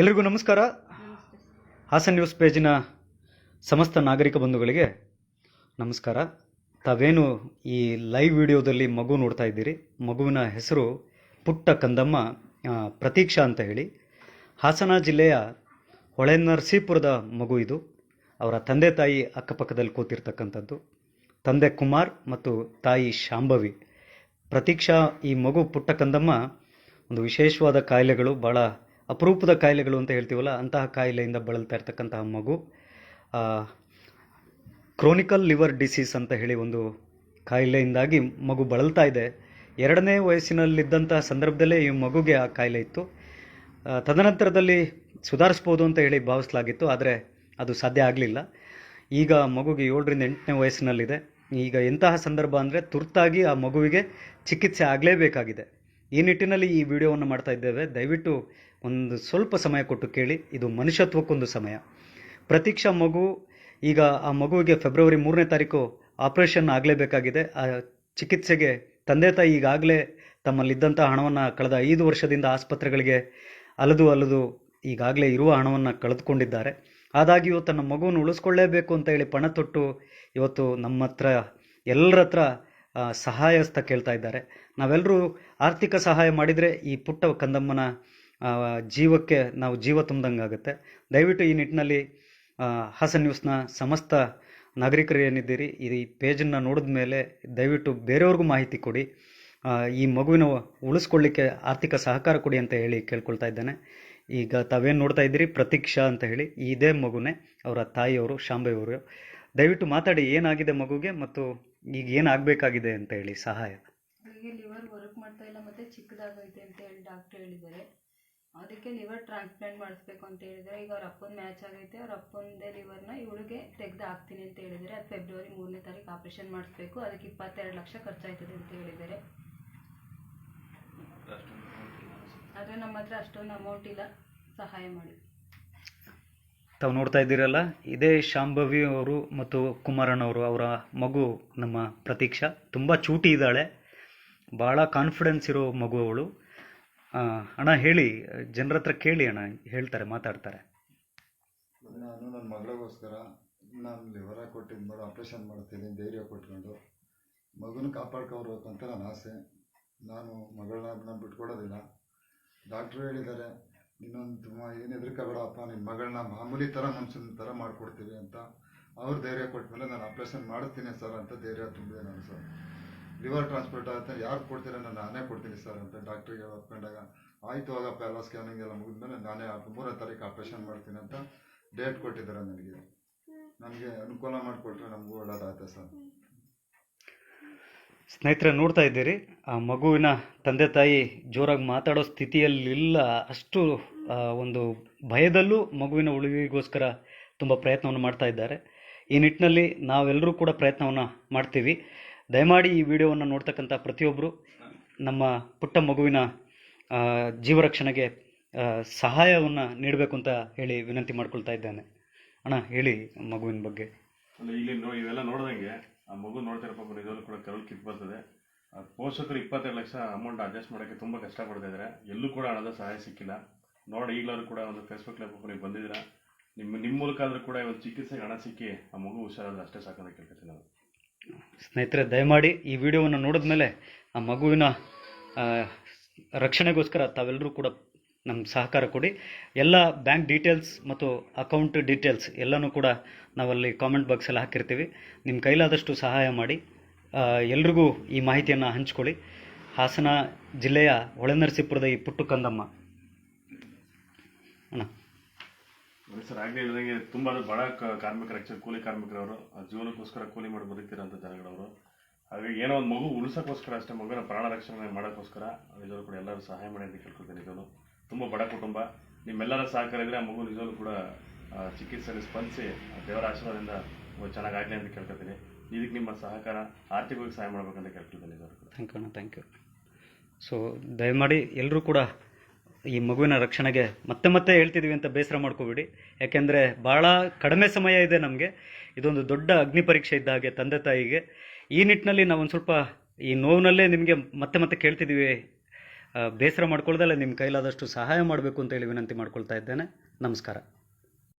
ಎಲ್ರಿಗೂ ನಮಸ್ಕಾರ. ಹಾಸನ್ ನ್ಯೂಸ್ ಪೇಜಿನ ಸಮಸ್ತ ನಾಗರಿಕ ಬಂಧುಗಳಿಗೆ ನಮಸ್ಕಾರ. ತಾವೇನು ಈ ಲೈವ್ ವಿಡಿಯೋದಲ್ಲಿ ಮಗು ನೋಡ್ತಾ ಇದ್ದೀರಿ? ಮಗುವಿನ ಹೆಸರು ಪುಟ್ಟ ಕಂದಮ್ಮ ಪ್ರತೀಕ್ಷಾ ಅಂತ ಹೇಳಿ. ಹಾಸನ ಜಿಲ್ಲೆಯ ಹೊಳೆನರಸೀಪುರದ ಮಗು ಇದು. ಅವರ ತಂದೆ ತಾಯಿ ಅಕ್ಕಪಕ್ಕದಲ್ಲಿ ಕೂತಿರ್ತಕ್ಕಂಥದ್ದು. ತಂದೆ ಕುಮಾರ್ ಮತ್ತು ತಾಯಿ ಶಾಂಭವಿ. ಪ್ರತೀಕ್ಷಾ ಈ ಮಗು ಪುಟ್ಟ ಕಂದಮ್ಮ, ಒಂದು ವಿಶೇಷವಾದ ಕಾಯಿಲೆಗಳು ಭಾಳ ಅಪರೂಪದ ಕಾಯಿಲೆಗಳು ಅಂತ ಹೇಳ್ತೀವಲ್ಲ, ಅಂತಹ ಕಾಯಿಲೆಯಿಂದ ಬಳಲ್ತಾ ಇರ್ತಕ್ಕಂತಹ ಮಗು ಕ್ರೋನಿಕಲ್ ಲಿವರ್ ಡಿಸೀಸ್ ಅಂತ ಹೇಳಿ ಒಂದು ಕಾಯಿಲೆಯಿಂದಾಗಿ ಮಗು ಬಳಲ್ತಾ ಇದೆ. ಎರಡನೇ ವಯಸ್ಸಿನಲ್ಲಿದ್ದಂತಹ ಸಂದರ್ಭದಲ್ಲೇ ಈ ಮಗುಗೆ ಆ ಕಾಯಿಲೆ ಇತ್ತು. ತದನಂತರದಲ್ಲಿ ಸುಧಾರಿಸ್ಬೋದು ಅಂತ ಹೇಳಿ ಭಾವಿಸಲಾಗಿತ್ತು, ಆದರೆ ಅದು ಸಾಧ್ಯ ಆಗಲಿಲ್ಲ. ಈಗ ಮಗುಗೆ ಏಳರಿಂದ ಎಂಟನೇ ವಯಸ್ಸಿನಲ್ಲಿದೆ. ಈಗ ಎಂತಹ ಸಂದರ್ಭ ಅಂದರೆ ತುರ್ತಾಗಿ ಆ ಮಗುವಿಗೆ ಚಿಕಿತ್ಸೆ ಆಗಲೇಬೇಕಾಗಿದೆ. ಈ ನಿಟ್ಟಿನಲ್ಲಿ ಈ ವಿಡಿಯೋವನ್ನು ಮಾಡ್ತಾ ಇದ್ದೇವೆ. ದಯವಿಟ್ಟು ಒಂದು ಸ್ವಲ್ಪ ಸಮಯ ಕೊಟ್ಟು ಕೇಳಿ. ಇದು ಮನುಷ್ಯತ್ವಕ್ಕೊಂದು ಸಮಯ. ಪ್ರತೀಕ್ಷಾ ಮಗು, ಈಗ ಆ ಮಗುವಿಗೆ ಫೆಬ್ರವರಿ ಮೂರನೇ ತಾರೀಕು ಆಪರೇಷನ್ ಆಗಲೇಬೇಕಾಗಿದೆ. ಆ ಚಿಕಿತ್ಸೆಗೆ ತಂದೆ ತಾಯಿ ಈಗಾಗಲೇ ತಮ್ಮಲ್ಲಿದ್ದಂಥ ಹಣವನ್ನು ಕಳೆದ ಐದು ವರ್ಷದಿಂದ ಆಸ್ಪತ್ರೆಗಳಿಗೆ ಅಲದು ಅಲದು ಈಗಾಗಲೇ ಇರುವ ಹಣವನ್ನು ಕಳೆದುಕೊಂಡಿದ್ದಾರೆ. ಆದಾಗ್ಯೂ ತನ್ನ ಮಗುವನ್ನು ಉಳಿಸ್ಕೊಳ್ಳೇಬೇಕು ಅಂತ ಹೇಳಿ ಪಣ ತೊಟ್ಟು ಇವತ್ತು ನಮ್ಮ ಹತ್ರ ಎಲ್ಲರ ಹತ್ರ ಆ, ಸಹಾಯ ಹಸ್ತ ಕೇಳ್ತಾ ಇದ್ದಾರೆ. ನಾವೆಲ್ಲರೂ ಆರ್ಥಿಕ ಸಹಾಯ ಮಾಡಿದರೆ ಈ ಪುಟ್ಟ ಕಂದಮ್ಮನ ಜೀವಕ್ಕೆ ನಾವು ಜೀವ ತುಂಬ್ದಂಗಾಗುತ್ತೆ ದಯವಿಟ್ಟು ಈ ನಿಟ್ಟಿನಲ್ಲಿ ಹಾಸನ್ ನ್ಯೂಸ್ನ ಸಮಸ್ತ ನಾಗರಿಕರು ಏನಿದ್ದೀರಿ ಈ ಪೇಜನ್ನು ನೋಡಿದ ಮೇಲೆ ದಯವಿಟ್ಟು ಬೇರೆಯವ್ರಿಗೂ ಮಾಹಿತಿ ಕೊಡಿ. ಈ ಮಗುವಿನ ಉಳಿಸ್ಕೊಳ್ಳಿಕ್ಕೆ ಆರ್ಥಿಕ ಸಹಕಾರ ಕೊಡಿ ಅಂತ ಹೇಳಿ ಕೇಳ್ಕೊಳ್ತಾ ಇದ್ದೇನೆ. ಈಗ ತಾವೇನು ನೋಡ್ತಾ ಇದ್ದೀರಿ ಪ್ರತೀಕ್ಷಾ ಅಂತ ಹೇಳಿ ಇದೇ ಮಗುನೇ ಅವರ ತಾಯಿಯವರು ಶಾಂಬೆಯವರು. ದಯವಿಟ್ಟು ಮಾತಾಡಿ ಏನಾಗಿದೆ ಮಗುಗೆ ಮತ್ತು ಈಗ ಏನಾಗಬೇಕಾಗಿದೆ ಅಂತ ಹೇಳಿ ಸಹಾಯ. ಅವರಿಗೆ ಲಿವರ್ ವರ್ಕ್ ಮಾಡ್ತಾ ಇಲ್ಲ ಮತ್ತೆ ಚಿಕ್ಕದಾಗೈತೆ ಅಂತ ಹೇಳಿ ಡಾಕ್ಟರ್ ಹೇಳಿದ್ದಾರೆ. ಅದಕ್ಕೆ ಲಿವರ್ ಟ್ರಾನ್ಸ್ಪ್ಲಾಂಟ್ ಮಾಡಿಸ್ಬೇಕು ಅಂತ ಹೇಳಿದ್ರೆ ಈಗ ಅವ್ರ ಅಪ್ಪನ ಮ್ಯಾಚ್ ಆಗೈತೆ. ಅವ್ರ ಅಪ್ಪನದೇ ಲಿವರ್ನ ಇವಳಿಗೆ ತೆಗೆದು ಹಾಕ್ತೀನಿ ಅಂತ ಹೇಳಿದ್ದಾರೆ. ಅದು ಫೆಬ್ರವರಿ ಮೂರನೇ ತಾರೀಕು ಆಪರೇಷನ್ ಮಾಡಿಸ್ಬೇಕು. ಅದಕ್ಕೆ ಇಪ್ಪತ್ತೆರಡು ಲಕ್ಷ ಖರ್ಚಾಯ್ತದೆ ಅಂತ ಹೇಳಿದ್ದಾರೆ. ಆದರೆ ನಮ್ಮ ಹತ್ರ ಅಷ್ಟೊಂದು ಅಮೌಂಟ್ ಇಲ್ಲ. ಸಹಾಯ ಮಾಡಿ. ತಾವು ನೋಡ್ತಾ ಇದ್ದೀರಲ್ಲ, ಇದೇ ಶಾಂಭವಿ ಅವರು ಮತ್ತು ಕುಮಾರಣ್ಣ ಅವರು ಮಗು ನಮ್ಮ ಪ್ರತೀಕ್ಷಾ. ತುಂಬ ಚೂಟಿ ಇದ್ದಾಳೆ. ಭಾಳ ಕಾನ್ಫಿಡೆನ್ಸ್ ಇರೋ ಮಗು ಅವಳು. ಅಣ್ಣ ಹೇಳಿ, ಜನರ ಹತ್ರ ಕೇಳಿ ಅಣ್ಣ, ಹೇಳ್ತಾರೆ, ಮಾತಾಡ್ತಾರೆ. ನಾನು ನನ್ನ ಮಗಳಿಗೋಸ್ಕರ ನಾನು ಲಿವರ ಕೊಟ್ಟಿದ್ದು ಆಪ್ರೇಷನ್ ಮಾಡ್ತೀನಿ, ಧೈರ್ಯ ಕೊಟ್ಕೊಂಡು. ಮಗುನ ಕಾಪಾಡ್ಕೊಬರ್ಬೇಕು ಅಂತ ನನ್ನ ಆಸೆ. ನಾನು ಮಗಳನ್ನ ಬಿಟ್ಕೊಡೋದಿಲ್ಲ. ಡಾಕ್ಟ್ರು ಹೇಳಿದ್ದಾರೆ ಇನ್ನೊಂದು ಏನು ಹೆದರ್ಕೋಬೇಡಪ್ಪ ನಿನ್ನ ಮಗಳನ್ನ ಮಾಮೂಲಿ ಥರ ಮನುಷ್ಯನ ಥರ ಮಾಡಿಕೊಡ್ತೀವಿ ಅಂತ ಅವ್ರು ಧೈರ್ಯ ಕೊಟ್ಮೇಲೆ ನಾನು ಆಪ್ರೇಷನ್ ಮಾಡ್ತೀನಿ ಸರ್ ಅಂತ ಧೈರ್ಯ ತುಂಬಿದೆ ನಾನು ಸರ್. ಲಿವರ್ ಟ್ರಾನ್ಸ್ಪ್ಲಾಂಟ್ ಆಗುತ್ತೆ ಯಾರು ಕೊಡ್ತೀರ ನಾನು ನಾನೇ ಕೊಡ್ತೀನಿ ಸರ್ ಅಂತ ಡಾಕ್ಟ್ರಿಗೆ ಒಪ್ಕೊಂಡಾಗ ಆಯಿತು ಆಗಪ್ಪ ಎಲ್ಲ ಸ್ಕ್ಯಾನಿಂಗ್ ಎಲ್ಲ ಮುಗಿದ್ಮೇಲೆ ನಾನೇ ಮೂರನೇ ತಾರೀಕು ಆಪ್ರೇಷನ್ ಮಾಡ್ತೀನಿ ಅಂತ ಡೇಟ್ ಕೊಟ್ಟಿದ್ದಾರೆ ನನಗೆ. ನನಗೆ ಅನುಕೂಲ ಮಾಡಿಕೊಟ್ರೆ ನಮಗೂ ಒಳ್ಳೇದಾಗುತ್ತೆ ಸರ್. ಸ್ನೇಹಿತರೆ, ನೋಡ್ತಾ ಇದ್ದೀರಿ, ಆ ಮಗುವಿನ ತಂದೆ ತಾಯಿ ಜೋರಾಗಿ ಮಾತಾಡೋ ಸ್ಥಿತಿಯಲ್ಲಿಲ್ಲ. ಅಷ್ಟು ಒಂದು ಭಯದಲ್ಲೂ ಮಗುವಿನ ಉಳಿವಿಗೋಸ್ಕರ ತುಂಬ ಪ್ರಯತ್ನವನ್ನು ಮಾಡ್ತಾ ಇದ್ದಾರೆ. ಈ ನಿಟ್ಟಿನಲ್ಲಿ ನಾವೆಲ್ಲರೂ ಕೂಡ ಪ್ರಯತ್ನವನ್ನು ಮಾಡ್ತೀವಿ. ದಯಮಾಡಿ ಈ ವಿಡಿಯೋವನ್ನು ನೋಡ್ತಕ್ಕಂಥ ಪ್ರತಿಯೊಬ್ಬರು ನಮ್ಮ ಪುಟ್ಟ ಮಗುವಿನ ಜೀವರಕ್ಷಣೆಗೆ ಸಹಾಯವನ್ನು ನೀಡಬೇಕು ಅಂತ ಹೇಳಿ ವಿನಂತಿ ಮಾಡ್ಕೊಳ್ತಾ ಇದ್ದೇನೆ. ಅಣ್ಣ, ಹೇಳಿ ಮಗುವಿನ ಬಗ್ಗೆ. ಇಲ್ಲಿ ನೋ, ಇವೆಲ್ಲ ನೋಡ್ದಂಗೆ ಆ ಮಗು ನೋಡ್ತಿರೋ ಪಾಪ ನಿಜವಾಗ್ಲೂ ಕೂಡ ಕರುಳು ಕಿತ್ತು ಬರ್ತದೆ. ಪೋಷಕರು ಇಪ್ಪತ್ತೆರಡು ಲಕ್ಷ ಅಮೌಂಟ್ ಅಡ್ಜಸ್ಟ್ ಮಾಡೋಕ್ಕೆ ತುಂಬ ಕಷ್ಟಪಡ್ತಾ ಇದ್ದಾರೆ ಎಲ್ಲೂ ಕೂಡ ಹಣದ ಸಹಾಯ ಸಿಕ್ಕಿಲ್ಲ. ನೋಡಿ, ಈಗಲಾದ್ರೂ ಕೂಡ ಒಂದು ಫೇಸ್ಬುಕ್ ಲೈಫ್ ನೀವು ಬಂದಿದ್ದೀರಾ? ನಿಮ್ಮ ನಿಮ್ಮ ಮೂಲಕ ಆದರೂ ಕೂಡ ಒಂದು ಚಿಕಿತ್ಸೆಗೆ ಹಣ ಸಿಕ್ಕಿ ಆ ಮಗು ಹುಷಾರಾದ್ರೆ ಅಷ್ಟೇ ಸಾಕಂತ ಕೇಳ್ಕೊತೀನಿ ನಾನು. ಸ್ನೇಹಿತರೆ, ದಯಮಾಡಿ ಈ ವಿಡಿಯೋವನ್ನು ನೋಡಿದ ಮೇಲೆ ಆ ಮಗುವಿನ ರಕ್ಷಣೆಗೋಸ್ಕರ ತಾವೆಲ್ಲರೂ ಕೂಡ ನಮ್ಮ ಸಹಕಾರ ಕೊಡಿ. ಎಲ್ಲ ಬ್ಯಾಂಕ್ ಡೀಟೇಲ್ಸ್ ಮತ್ತು ಅಕೌಂಟ್ ಡೀಟೇಲ್ಸ್ ಎಲ್ಲನೂ ಕೂಡ ನಾವಲ್ಲಿ ಕಾಮೆಂಟ್ ಬಾಕ್ಸಲ್ಲಿ ಹಾಕಿರ್ತೀವಿ. ನಿಮ್ಮ ಕೈಲಾದಷ್ಟು ಸಹಾಯ ಮಾಡಿ ಎಲ್ರಿಗೂ ಈ ಮಾಹಿತಿಯನ್ನು ಹಂಚ್ಕೊಳ್ಳಿ. ಹಾಸನ ಜಿಲ್ಲೆಯ ಹೊಳೆನರಸೀಪುರದ ಈ ಪುಟ್ಟು ಕಂದಮ್ಮ. ಅಣ್ಣ. ಸರ್, ಆಗಲೇ ಹೇಳಿದಂಗೆ ತುಂಬ ಬಡ ಕಾರ್ಮಿಕರ ಆ್ಯಕ್ಚುಲಿ ಕೂಲಿ ಕಾರ್ಮಿಕರವರು ಜೀವನಕ್ಕೋಸ್ಕರ ಕೂಲಿ ಮಾಡಿ ಬದುಕ್ತಿರೋಂಥ ಜನಗಳವರು. ಹಾಗಾಗಿ ಏನೋ ಒಂದು ಮಗು ಉಳಿಸೋಕ್ಕೋಸ್ಕರ ಅಷ್ಟೇ, ಮಗುವಿನ ಪ್ರಾಣ ರಕ್ಷಣೆ ಮಾಡೋಕ್ಕೋಸ್ಕರ ನಿಜವಾಗ್ಲೂ ಕೂಡ ಎಲ್ಲರೂ ಸಹಾಯ ಮಾಡಿ ಅಂತ ಕೇಳ್ಕೊಳ್ತೀನಿ ನಿಜವೂ ತುಂಬ ಬಡ ಕುಟುಂಬ. ನಿಮ್ಮೆಲ್ಲರ ಸಹಕಾರ ಇದ್ರೆ ಆ ಮಗು ನಿಜವಾಗ್ಲೂ ಕೂಡ ಚಿಕಿತ್ಸೆಯಲ್ಲಿ ಸ್ಪಂದಿಸಿ ದೇವರ ಆಶೀರ್ವಾದದಿಂದ ಚೆನ್ನಾಗಾಗಲಿ ಅಂತ ಕೇಳ್ಕೊತೀನಿ. ಇದಕ್ಕೆ ನಿಮ್ಮ ಸಹಕಾರ, ಆರ್ಥಿಕವಾಗಿ ಸಹಾಯ ಮಾಡ್ಬೇಕಂತ ನಿಜವಾಗ್ಲೂ thank you thank you so ದಯಮಾಡಿ ಎಲ್ಲರೂ ಕೂಡ ಈ ಮಗುವಿನ ರಕ್ಷಣೆಗೆ ಮತ್ತೆ ಮತ್ತೆ ಹೇಳ್ತಿದ್ದೀವಿ ಅಂತ ಬೇಸರ ಮಾಡ್ಕೋಬೇಡಿ. ಯಾಕೆಂದರೆ ಭಾಳ ಕಡಿಮೆ ಸಮಯ ಇದೆ ನಮಗೆ. ಇದೊಂದು ದೊಡ್ಡ ಅಗ್ನಿ ಪರೀಕ್ಷೆ ಇದ್ದ ಹಾಗೆ ತಂದೆ ತಾಯಿಗೆ. ಈ ನಿಟ್ಟಿನಲ್ಲಿ ನಾವು ಸ್ವಲ್ಪ ಈ ನೋವಿನಲ್ಲೇ ನಿಮಗೆ ಮತ್ತೆ ಮತ್ತೆ ಕೇಳ್ತಿದ್ದೀವಿ ಬೇಸರ ಮಾಡ್ಕೊಳ್ದಲ್ಲ ನಿಮ್ಮ ಕೈಲಾದಷ್ಟು ಸಹಾಯ ಮಾಡಬೇಕು ಅಂತ ಹೇಳಿ ವಿನಂತಿ ಮಾಡ್ಕೊಳ್ತಾ ಇದ್ದೇನೆ. ನಮಸ್ಕಾರ.